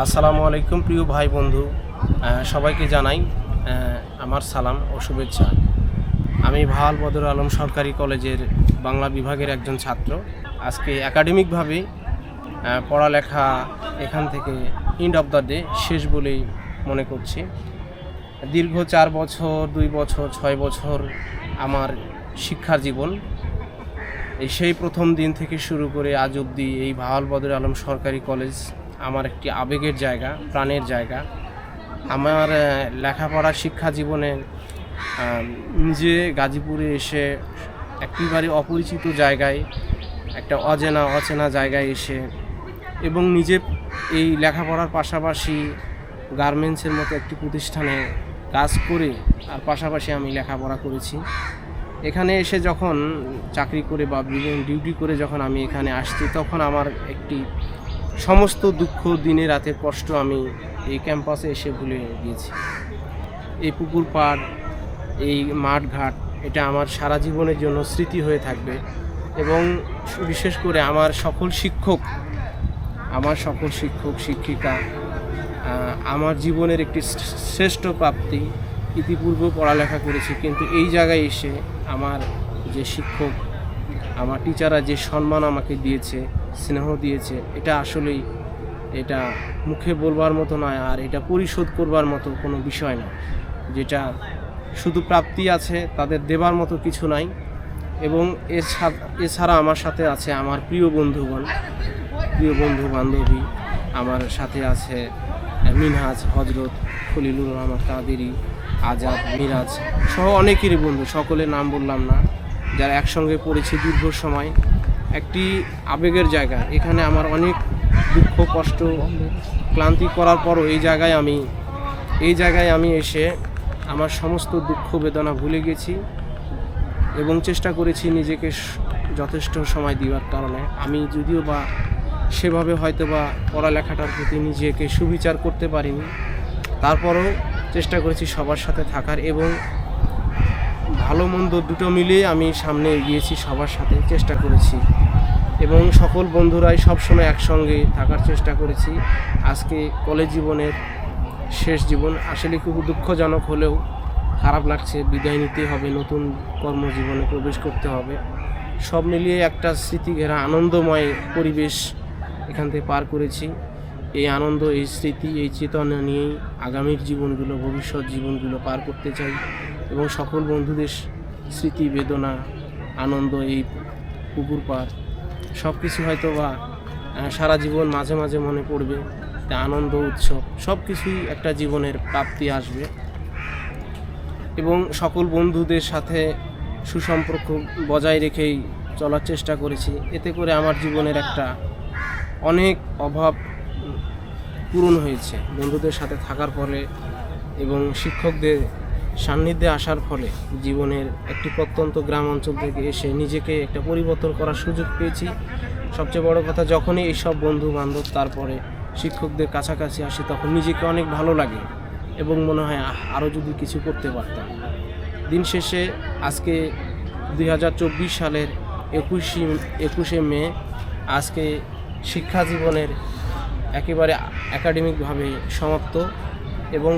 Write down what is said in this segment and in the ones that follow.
আসসালামু আলাইকুম প্রিয় ভাই বন্ধু সবাইকে জানাই আমার সালাম ও শুভেচ্ছা। আমি ভালো বদর আলম সরকারি কলেজের বাংলা বিভাগের একজন ছাত্র। আজকে একাডেমিকভাবে পড়ালেখা এখান থেকে এন্ড অফ দ্য ডে শেষ বলেই মনে করছি। দীর্ঘ চার বছর, দুই বছর, ছয় বছর আমার শিক্ষার জীবন। সেই প্রথম দিন থেকে শুরু করে আজ অবধি এই ভাওয়াল বদর আলম সরকারি কলেজ আমার একটি আবেগের জায়গা, প্রাণের জায়গা। আমার লেখাপড়া শিক্ষা জীবনে নিজে গাজীপুরে এসে একেবারে অপরিচিত জায়গায়, একটা অজেনা, অচেনা জায়গায় এসে এবং নিজে এই লেখাপড়ার পাশাপাশি গার্মেন্টসের মতো একটি প্রতিষ্ঠানে কাজ করে আর পাশাপাশি আমি লেখাপড়া করেছি। এখানে এসে যখন চাকরি করে বা বিভিন্ন ডিউটি করে যখন আমি এখানে আসছি, তখন আমার একটি সমস্ত দুঃখ, দিনে রাতের কষ্ট আমি এই ক্যাম্পাসে এসে ভুলে গিয়েছি। এই পুকুর পাড়, এই মাঠ ঘাট এটা আমার সারা জীবনের জন্য স্মৃতি হয়ে থাকবে এবং বিশেষ করে আমার সকল শিক্ষক, আমার সকল শিক্ষক, শিক্ষিকা আমার জীবনের একটি শ্রেষ্ঠ প্রাপ্তি ইতিপূর্বে পড়ালেখা করেছি, কিন্তু এই জায়গায় এসে আমার যে শিক্ষক, আমার টিচাররা যে সম্মান আমাকে দিয়েছে স্নেহ দিয়েছে, এটা আসলেই এটা মুখে বলবার মতো নয় আর এটা পরিশোধ করবার মতো কোনো বিষয় না যেটা শুধু প্রাপ্তি আছে, তাদের দেবার মতো কিছু নাই এবং এছা- এছাড়া আমার সাথে আছে আমার প্রিয় বন্ধুগণ, প্রিয় বন্ধু বান্ধবী আমার সাথে আছে মিনহাজ, হজরত খলিলুর রহমান কাদেরি, আজাদ, মিরাজ সহ অনেকেরই বন্ধু, সকলের নাম বললাম না, যারা একসঙ্গে পড়েছি দীর্ঘ সময়। একটি আবেগের জায়গা। এখানে আমার অনেক দুঃখ, কষ্ট, ক্লান্তি করার পরও এই জায়গায় আমি, এই জায়গায় আমি এসে আমার সমস্ত দুঃখ, বেদনা ভুলে গেছি এবং চেষ্টা করেছি নিজেকে যথেষ্ট সময় দেওয়ার কারণে। আমি যদিও বা সেভাবে হয়তো বা পড়ালেখাটার প্রতি নিজেকে সুবিচার করতে পারিনি, তারপরেও চেষ্টা করেছি সবার সাথে থাকার এবং ভালো মন্দ দুটো মিলিয়ে আমি সামনে এগিয়েছি সবার সাথে, চেষ্টা করেছি। এবং সকল বন্ধুরাই সবসময় একসঙ্গে থাকার চেষ্টা করেছি। আজকে কলেজ জীবনের শেষ জীবন। আসলে খুব দুঃখজনক হলেও খারাপ লাগছে, বিদায় নিতে হবে, নতুন কর্মজীবনে প্রবেশ করতে হবে। সব মিলিয়ে একটা স্মৃতি ঘেরা আনন্দময় পরিবেশ এখান থেকে পার করেছি। এই আনন্দ, এই স্মৃতি, এই চেতনা নিয়েই আগামীর জীবনগুলো, ভবিষ্যৎ জীবনগুলো পার করতে চাই। এবং সকল বন্ধুদের স্মৃতি, বেদনা, আনন্দ, এই পুকুর পার সব কিছু হয়তো বা সারা জীবন মাঝে মাঝে মনে পড়বে। তা আনন্দ, উৎসব সব কিছুই একটা জীবনের প্রাপ্তি আসবে। এবং সকল বন্ধুদের সাথে সুসম্পর্ক বজায় রেখেই চলার চেষ্টা করেছি। এতে করে আমার জীবনের একটা অনেক অভাব পূরণ হয়েছে। বন্ধুদের সাথে থাকার পরে এবং শিক্ষকদের সান্নিধ্যে আসার ফলে জীবনের একটি প্রত্যন্ত গ্রাম অঞ্চল থেকে এসে নিজেকে একটা পরিবর্তন করার সুযোগ পেয়েছি। সবচেয়ে বড় কথা, যখনই এইসব বন্ধু বান্ধব তারপরে শিক্ষকদের কাছাকাছি আসি, তখন নিজেকে অনেক ভালো লাগে এবং মনে হয় আরও যদি কিছু করতে পারতাম। দিন শেষে আজকে দুই হাজার চব্বিশ সালের একুশে একুশে মে, আজকে শিক্ষা জীবনের একেবারে একাডেমিকভাবে সমাপ্ত এবং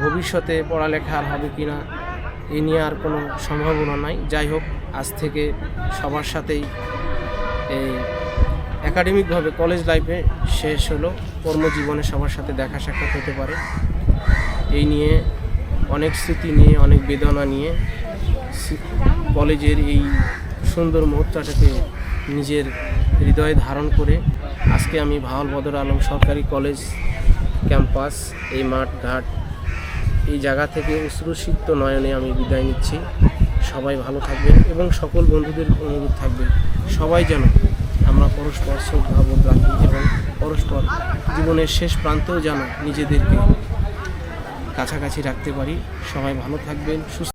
ভবিষ্যতে পড়ালেখা আর হবে কি না, এ নিয়ে আর কোনো সম্ভাবনা নাই। যাই হোক, আজ থেকে সবার সাথেই এই একাডেমিকভাবে কলেজ লাইফে শেষ হলো। কর্মজীবনে সবার সাথে দেখা সাক্ষাৎ হতে পারে। এই নিয়ে অনেক স্মৃতি নিয়ে, অনেক বেদনা নিয়ে কলেজের এই সুন্দর মুহূর্তটাকে নিজের হৃদয়ে ধারণ করে আজকে আমি ভাওয়াল বদর আলম সরকারি কলেজ ক্যাম্পাস, এই মাঠ ঘাট এই জায়গা থেকে অশ্রুসিক্ত নয়নে আমি বিদায় নিচ্ছি। সবাই ভালো থাকবেন এবং সকল বন্ধুদের অনুরোধ থাকবে, সবাই যেন আমরা পরস্পর শ্রদ্ধাবোধ রাখি এবং পরস্পর জীবনের শেষ প্রান্তেও যেন নিজেদেরকে কাছাকাছি রাখতে পারি। সবাই ভালো থাকবেন, সুস্থ